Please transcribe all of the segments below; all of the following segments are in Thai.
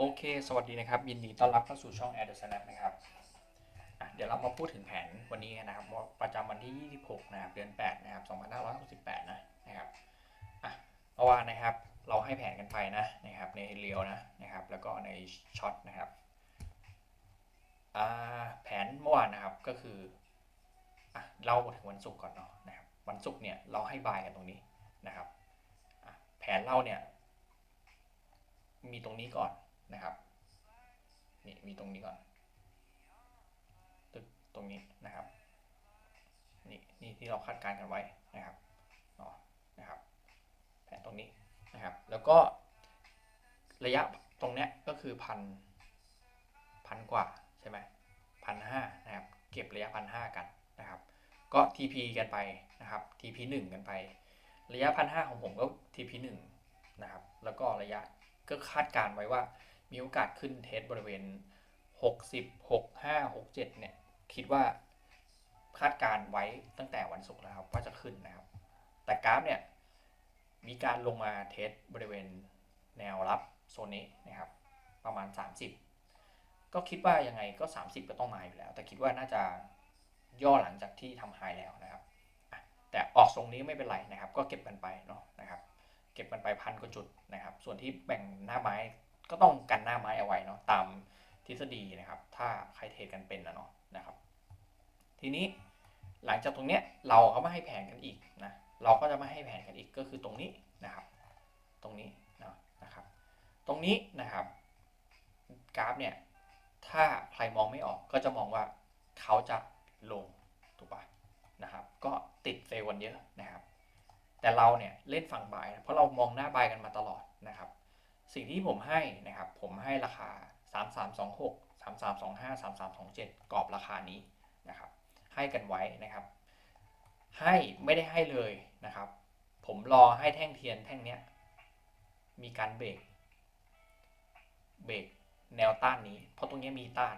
โอเค สวัสดีนะครับ ยินดีต้อนรับเข้าสู่ช่อง Air the Snap นะครับ เดี๋ยวเรามาพูดถึงแผนวันนี้นะครับว่าประจำวันที่ 26 นะครับ เดือน 8 นะครับ 2568 นะนะครับอะเมื่อวานนะครับ เราให้แผนกันไปนะนะครับ ในเรียวนะนะครับ แล้วก็ในช็อตนะครับแผนเมื่อวานนะครับก็คืออะเล่าถึงวันศุกร์ก่อนเนาะนะครับ วันศุกร์เนี่ยเราให้บายกันตรงนี้นะครับแผนเราเนี่ยมีตรงนี้ก่อน นะครับนี่มีตรงนี้ก่อนตึกตรงนี้นะครับนี่นี่ที่เราคาดการณ์กันไว้นะครับเนาะนะครับแผนตรงนี้นะครับ แล้วก็ระยะตรงเนี้ยก็คือพันพันกว่าใช่ไหมพันห้านะครับ เก็บระยะพันห้ากันนะครับ ก็ TP กันไปนะครับ TP หนึ่งกันไป ระยะพันห้าของผมก็ TP หนึ่งนะครับ แล้วก็ระยะก็คาดการไว้ว่า มีโอกาสขึ้นเทสบริเวณ 60 65 67 เนี่ย คิดว่าคาดการไว้ตั้งแต่วันศุกร์แล้วครับว่าจะขึ้นนะครับ แต่กราฟเนี่ยมีการลงมาเทสบริเวณแนวรับโซนนี้นะครับประมาณ 30 ก็คิดว่ายังไงก็ 30 ก็ต้องมาอยู่แล้ว แต่คิดว่าน่าจะย่อหลังจากที่ทำไฮแล้วนะครับ แต่ออกทรงนี้ไม่เป็นไรนะครับ ก็เก็บกันไปเนาะนะครับ เก็บกันไปพันกว่าจุดนะครับ ส่วนที่แบ่งหน้าไม้ ก็ต้องกันหน้าไม้เอาไว้เนาะตามทฤษฎีนะครับ ถ้าใครเทรดกันเป็นนะเนาะนะครับ ทีนี้หลังจากตรงเนี้ยเราก็ไม่ให้แผนกันอีกนะเราก็จะไม่ให้แผนกันอีกก็คือตรงนี้นะครับ ตรงนี้เนาะนะครับ ตรงนี้นะครับ กราฟเนี่ยถ้าใครมองไม่ออกก็จะมองว่าเขาจะลงถูกปะนะครับ ก็ติดเฟลวันเยอะนะครับ แต่เราเนี่ยเล่นฝั่งบายนะเพราะเรามองหน้าบายกันมาตลอด สิ่งที่ผมให้นะครับ ผมให้ราคา 3326 3325 3327 กรอบราคานี้นะครับ ให้กันไว้นะครับ ให้ไม่ได้ให้เลยนะครับ ผมรอให้แท่งเทียนแท่งเนี้ย มีการเบรกเบรกแนวต้านนี้ เพราะตรงนี้มีต้าน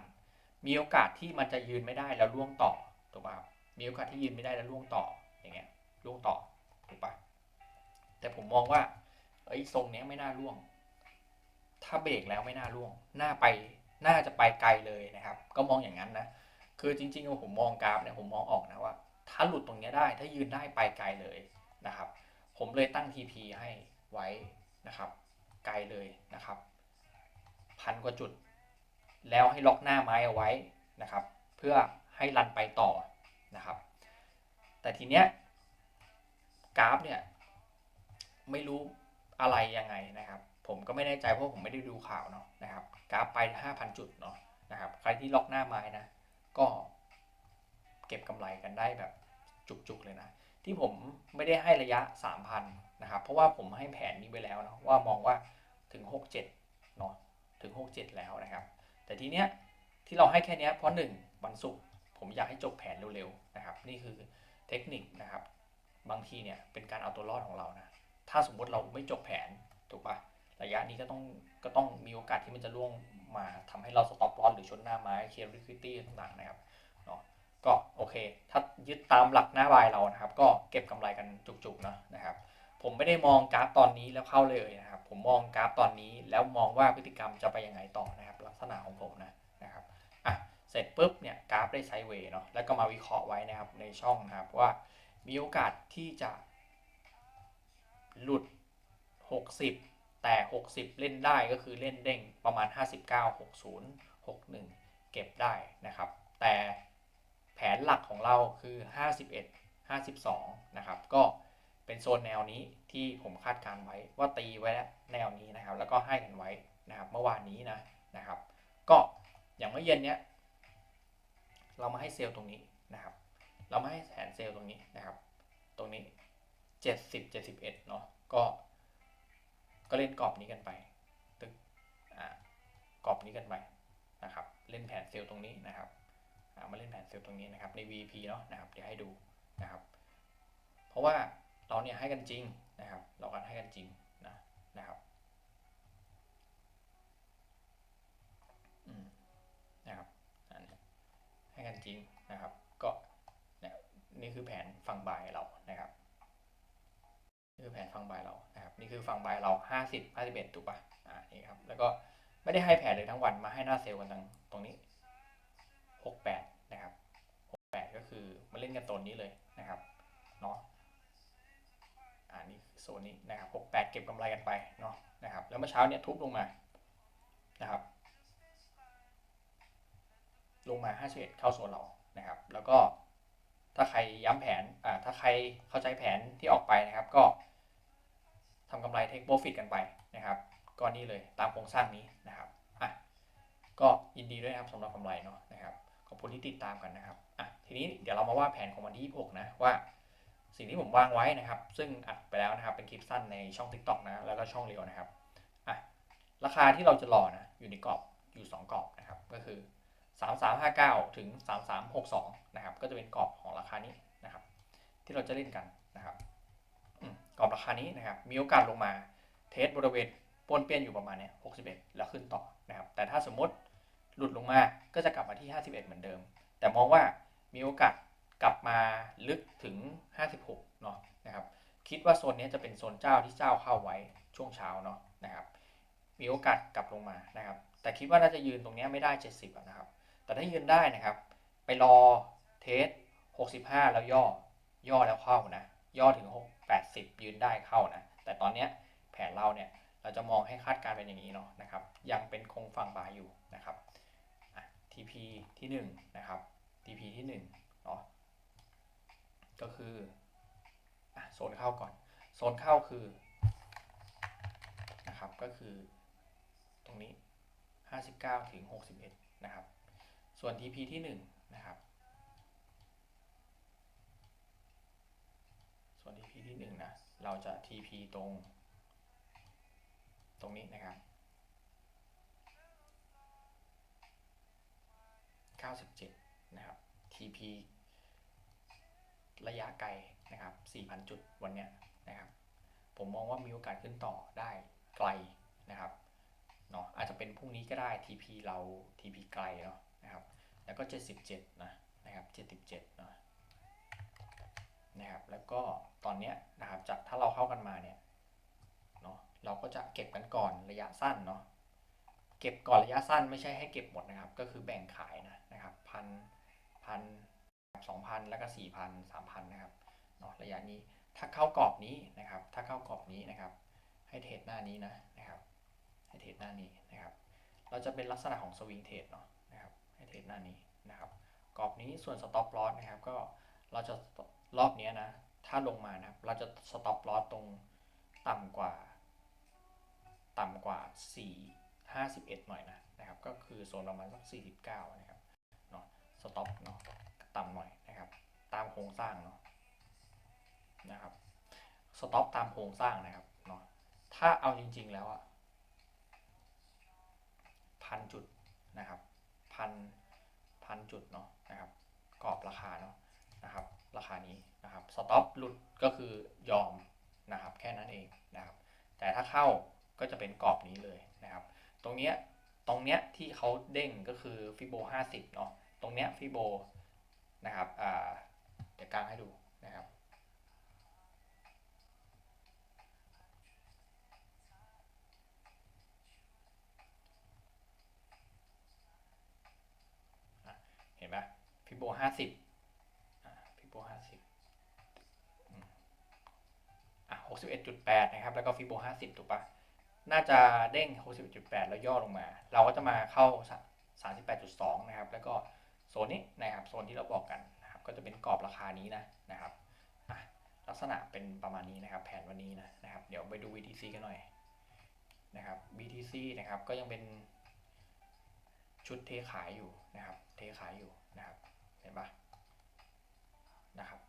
มีโอกาสที่มันจะยืนไม่ได้แล้วล่วงต่อถูกป่ะครับมีโอกาสที่ยืนไม่ได้แล้วล่วงต่ออย่างเงี้ยล่วงต่อถูกป่ะแต่ผมมองว่าไอ้ทรงเนี้ยไม่น่าร่วง ถ้าเบรกแล้วไม่น่าร่วงน่าไปน่าจะไปไกลเลยนะครับ ก็มองอย่างนั้นนะ คือจริงๆผมมองกราฟเนี่ยผมมองออกนะว่า ถ้าหลุดตรงนี้ได้ถ้ายืนได้ไปไกลเลยนะครับ ผมเลยตั้ง TP ให้ไว้นะครับ ไกลเลยนะครับ พันกว่าจุด แล้วให้ล็อกหน้าไม้เอาไว้นะครับ เพื่อให้รันไปต่อนะครับ แต่ทีเนี้ยกราฟเนี่ยไม่รู้อะไรยังไงนะครับ ผมก็ไม่แน่ใจเพราะผมไม่ได้ดูข่าวเนาะนะครับกราฟไป 5,000 จุดเนาะนะครับ ใครที่ล็อกหน้าไม้นะ ก็เก็บกำไรกันได้แบบจุกๆเลยนะ ที่ผมไม่ได้ให้ระยะ 3,000 นะครับ เพราะว่าผมให้แผนนี้ไปแล้วเนาะว่ามองว่าถึง 67เนาะถึง 67 แล้วนะครับ แต่ทีเนี้ยที่เราให้แค่นี้เพราะหนึ่งวันศุกร์ผมอยากให้จบแผนเร็วๆนะครับ นี่คือเทคนิคนะครับ บางทีเนี่ยเป็นการเอาตัวรอดของเรานะ ถ้าสมมติเราไม่จบแผนถูกปะ ระยะนี้ก็ต้องก็ต้องมีโอกาสที่มันจะล่วงมาทำให้เราสต็อปลอสหรือชนหน้าไม้เคลียร์ลิควิตี้ต่างๆนะครับเนาะก็โอเค ถ้ายึดตามหลักหน้าบายเรานะครับ ก็เก็บกำไรกันจุกๆนะนะครับ ผมไม่ได้มองกราฟตอนนี้แล้วเข้าเลยนะครับ ผมมองกราฟตอนนี้แล้วมองว่าพฤติกรรมจะไปยังไงต่อนะครับ ลักษณะของผมนะนะครับอะเสร็จปุ๊บเนี่ยกราฟได้ไซด์เวย์เนาะแล้วก็มาวิเคราะห์ไว้นะครับในช่องนะครับว่ามีโอกาสที่จะหลุด 60 แต่ 60 เล่นได้ก็คือเล่นเด้งประมาณ 59 60 61 เก็บได้นะครับ แต่แผนหลักของเราคือ 51 52 นะครับ ก็เป็นโซนแนวนี้ที่ผมคาดการไว้ว่าตีไว้แล้วแนวนี้นะครับ แล้วก็ให้กันไว้นะครับเมื่อวานนี้นะนะครับ ก็อย่างเมื่อเย็นเนี้ยเรามาให้เซลล์ตรงนี้นะครับ เรามาให้แผนเซลล์ตรงนี้นะครับ ตรงนี้เจ็ดสิบเจ็ดสิบเอ็ดเนาะก็ ก็เล่นกรอบนี้กันไปตึกอ่ากรอบนี้กันไปนะครับ เล่นแผนเซลล์ตรงนี้นะครับอ่ามาเล่นแผนเซลล์ตรงนี้นะครับใน VP เนาะนะครับเดี๋ยวให้ดูนะครับ เพราะว่าเราเนี่ยให้กันจริงนะครับ เรากันให้กันจริงนะนะครับอืมนะครับอันนี้ให้กันจริงนะครับ ก็นี่คือแผนฝั่งบายเรานะครับนี่คือแผนฝั่งบายเรา นี่คือฝั่งบายเราห้าสิบห้าสิบเอ็ดถูกปะ่ะอ่านี่ครับแล้วก็ไม่ได้ให้แผนเลยทั้งวันมาให้หน้าเซลล์กันตรงตรงนี้หกแปดนะครับหกแปดก็คือมาเล่นกันโซนนี้เลยนะครับเนาะอ่านี่โซนนี้นะครับหกแปดเก็บกำไรกันไปเนาะนะครับแล้วเมื่อเช้าเนี่ยทุบลงมานะครับลงมา 51 เข้าโซนเรานะครับ แล้วก็ถ้าใครย้ำแผนอ่าถ้าใครเข้าใจแผนที่ออกไปนะครับ ก็ ทำกำไรเทคโปรฟิตกันไปนะครับก็นี่เลยตามโครงสร้างนี้นะครับอะก็ยินดีด้วยนะครับสำหรับกำไรเนาะนะครับขอบคุณที่ติดตามกันนะครับอะทีนี้เดี๋ยวเรามาว่าแผนของวันที่26นะว่าสิ่งที่ผมวางไว้นะครับ ซึ่งอัดไปแล้วนะครับเป็นคลิปสั้นในช่อง TikTok นะแล้วก็ช่องเรียวนะครับอะราคาที่เราจะรอนะอยู่ในกรอบอยู่ 2 กรอบนะครับก็คือ 3359 ถึง 3362 นะครับก็จะเป็นกรอบของราคานี้นะครับ ที่เราจะเล่นกันนะครับ กรอบราคานี้นะครับ มีโอกาสลงมาเทสบริเวณปนเปี้ยนอยู่ประมาณเนี้ย61 แล้วขึ้นต่อนะครับ แต่ถ้าสมมติหลุดลงมาก็จะกลับมาที่ 51 เหมือนเดิม แต่มองว่ามีโอกาสกลับมาลึกถึง 56 เนาะนะครับ คิดว่าโซนนี้จะเป็นโซนเจ้าที่เจ้าเข้าไว้ช่วงเช้าเนาะนะครับ มีโอกาสกลับลงมานะครับ แต่คิดว่าน่าจะยืนตรงนี้ไม่ได้ 70นะครับ แต่ถ้ายืนได้นะครับ ไปรอเทส65 แล้วย่อ ย่อแล้วเข้านะ ย่อถึง 6 80 ยืนได้เข้านะ แต่ตอนเนี้ยแผนเราเนี่ยเราจะมองให้คาดการณ์เป็นอย่างนี้เนาะนะครับ ยังเป็นคงฟังบาอยู่นะครับ TP ที่1นะครับ TP ที่1เนาะก็คือโซนเข้าก่อน โซนเข้าคือนะครับก็คือตรงนี้ 59ถึง61 นะครับ ส่วน TP ที่1นะครับ ส่วน TP ที่1นะ เราจะ TP ตรง ตรงนี้นะครับ97นะครับ TP ระยะไกลนะครับ4,000 จุดวันเนี้ยนะครับ ผมมองว่ามีโอกาสขึ้นต่อได้ไกลนะครับเนาะอาจจะเป็นพรุ่งนี้ก็ได้ TP เรา TP ไกลเนาะนะครับ แล้วก็ 77 นะนะครับ 77 เนาะ นะครับแล้วก็ตอนนี้นะครับจากถ้าเราเข้ากันมาเนี่ยเนาะเราก็จะเก็บกันก่อนระยะสั้นเนาะเก็บก่อนระยะสั้นไม่ใช่ให้เก็บหมดนะครับ ก็คือแบ่งขายนะนะครับพันพันสองพันแล้วก็สี่พันสามพันนะครับเนาะระยะนี้ถ้าเข้ากรอบนี้นะครับ ถ้าเข้ากรอบนี้นะครับ ให้เทรดหน้านี้นะนะครับ ให้เทรดหน้านี้นะครับ เราจะเป็นลักษณะของสวิงเทรดเนาะนะครับให้เทรดหน้านี้นะครับกรอบนี้ส่วนสต็อปลอสนะครับก็ เราจะรอบนี้นะ ถ้าลงมานะครับเราจะสต็อปลอสตรงต่ำกว่า ต่ำกว่า 4 51 หน่อยนะนะครับ ก็คือโซนประมาณสัก49 นะครับเนาะสต็อปเนาะต่ำหน่อยนะครับ ตามโครงสร้างเนาะนะครับสต็อปตามโครงสร้างนะครับเนาะถ้าเอาจริง ๆ แล้วอะพันจุดนะครับพันพันจุดเนาะนะครับกรอบราคาเนาะ นะครับราคานี้นะครับสต็อปหลุดก็คือยอมนะครับแค่นั้นเองนะครับแต่ถ้าเข้าก็จะเป็นกรอบนี้เลยนะครับ ตรงเนี้ยตรงเนี้ยที่เขาเด้งก็คือฟิโบ50เนาะตรงเนี้ยฟิโบนะครับเดี๋ยวกลางให้ดูนะครับเห็นไหมฟิโบ50 61.8 นะครับ แล้วก็ฟิโบ50 ถูกปะน่าจะเด้ง 61.8 แล้วย่อลงมา เราก็จะมาเข้า 38.2 นะครับ แล้วก็โซนนี้นะครับ โซนที่เราบอกกันนะครับ ก็จะเป็นกรอบราคานี้นะนะครับลักษณะเป็นประมาณนี้นะครับ แผนวันนี้นะนะครับ เดี๋ยวไปดู BTC กันหน่อยนะครับ BTC นะครับ ก็ยังเป็นชุดเทขายอยู่นะครับ เทขายอยู่นะครับ เห็นปะนะครับ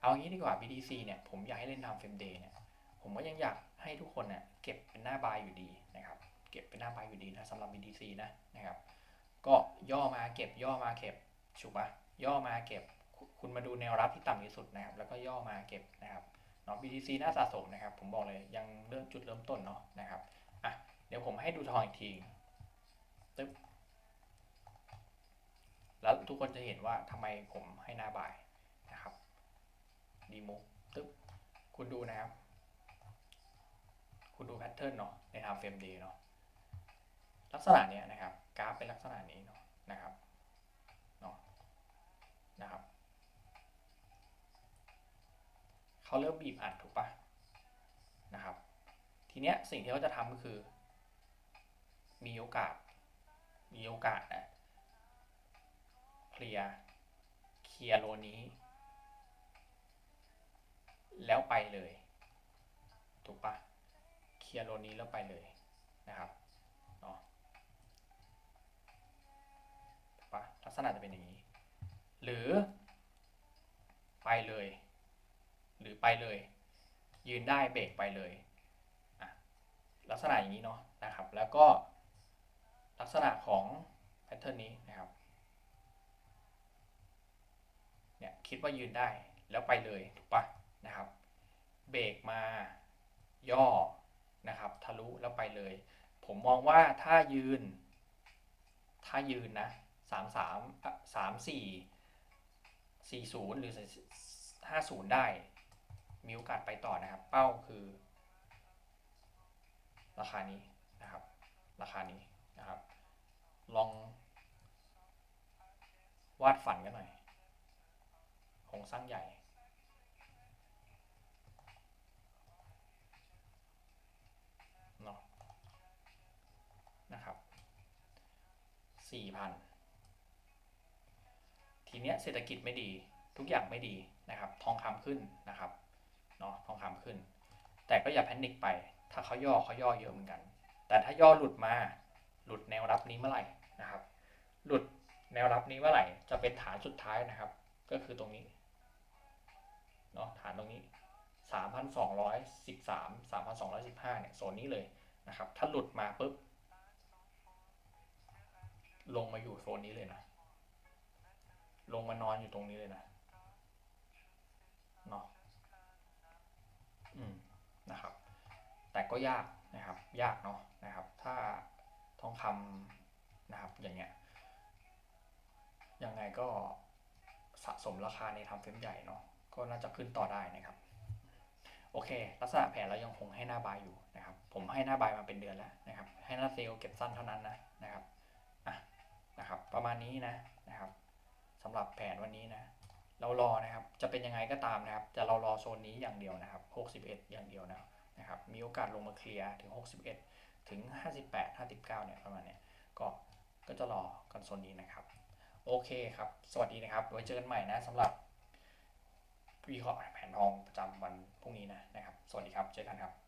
เอางี้ดีกว่า BTC เนี่ย ผมอยากให้เล่นทำเฟรมเดย์เนี่ย ผมก็ยังอยากให้ทุกคนเนี่ยเก็บเป็นหน้าบายอยู่ดีนะครับ เก็บเป็นหน้าบายอยู่ดีนะสำหรับ BTC นะนะครับ ก็ย่อมาเก็บย่อมาเก็บถูกปะย่อมาเก็บคุณมาดูแนวรับที่ต่ำที่สุดนะครับ แล้วก็ย่อมาเก็บนะครับเนาะ BTC น่าสะสมนะครับ ผมบอกเลยยังเริ่มจุดเริ่มต้นเนาะนะครับอะเดี๋ยวผมให้ดูทองอีกทีตึ๊บแล้วทุกคนจะเห็นว่าทำไมผมให้หน้าบ่ายนะครับดีมุกตึ๊บคุณดูนะครับ คุณดูแพทเทิร์นเนาะในทำเฟรมดย์เนาะลักษณะเนี้ยนะครับกราฟเป็นลักษณะนี้เนาะนะครับเนาะนะครับเขาเริ่มบีบอัดถูกปะนะครับ ทีเนี้ยสิ่งที่เขาจะทำก็คือ มีโอกาส มีโอกาสนะเคลียร์เคลียร์โลนี้ แล้วไปเลย ถูกปะ ลียร์โลนี้แล้วไปเลยนะครับเนาะถูกปะลักษณะจะเป็นอย่างนี้ หรือ ไปเลย หรือไปเลย ยืนได้เบรกไปเลยอะลักษณะอย่างนี้เนาะนะครับ แล้วก็ลักษณะของแพทเทิร์นนี้นะครับเนี่ยคิดว่ายืนได้แล้วไปเลยถูกปะนะครับ เบรกมาย่อ นะครับ ทะลุแล้วไปเลย ผมมองว่าถ้ายืน ถ้ายืนนะสามสามสามสี่สี่ศูนย์หรือห้าศูนย์ได้ มีโอกาสไปต่อนะครับ เป้าคือ ราคานี้นะครับ ราคานี้นะครับ ลอง วาดฝันกันหน่อยโครงสร้างใหญ่ เนาะนะครับ สี่พันทีเนี้ยเศรษฐกิจไม่ดีทุกอย่างไม่ดีนะครับ ทองคำขึ้นนะครับเนาะทองคำขึ้น แต่ก็อย่าแพนิคไป ถ้าเขาย่อเขาย่อเยอะเหมือนกัน แต่ถ้าย่อหลุดมาหลุดแนวรับนี้เมื่อไหร่นะครับ หลุดแนวรับนี้เมื่อไหร่จะเป็นฐานสุดท้ายนะครับ ก็คือตรงนี้เนาะฐานตรงนี้ 3,213 3,215เนี่ยโซนนี้เลยนะครับ ถ้าหลุดมาปุ๊บ ลงมาอยู่โซนนี้เลยนะ ลงมานอนอยู่ตรงนี้เลยนะเนาะอืมนะครับ แต่ก็ยากนะครับ ยากเนาะนะครับ ถ้าทองคำนะครับอย่างเงี้ยยังไงก็สะสมราคาในทำเฟรมใหญ่เนาะก็น่าจะขึ้นต่อได้นะครับ โอเค ลักษณะแผนเรายังคงให้หน้าบายอยู่นะครับ ผมให้หน้าบายมาเป็นเดือนแล้วนะครับ ให้หน้าเซล์เก็บสั้นเท่านั้นนะนะครับ นะครับ ประมาณนี้นะนะครับสำหรับแผนวันนี้นะ เรารอนะครับ จะเป็นยังไงก็ตามนะครับแต่เรารอโซนนี้อย่างเดียวนะครับ 61 อย่างเดียวนะนะครับ มีโอกาสลงมาเคลียร์ถึง 61 ถึง 58 59 เนี่ยประมาณเนี้ยก็ก็จะรอกันโซนนี้นะครับ โอเคครับ สวัสดีนะครับไว้เจอกันใหม่นะสำหรับวิเคราะห์แผนทองประจำวันพรุ่งนี้นะนะครับ สวัสดีครับ เจอกันครับ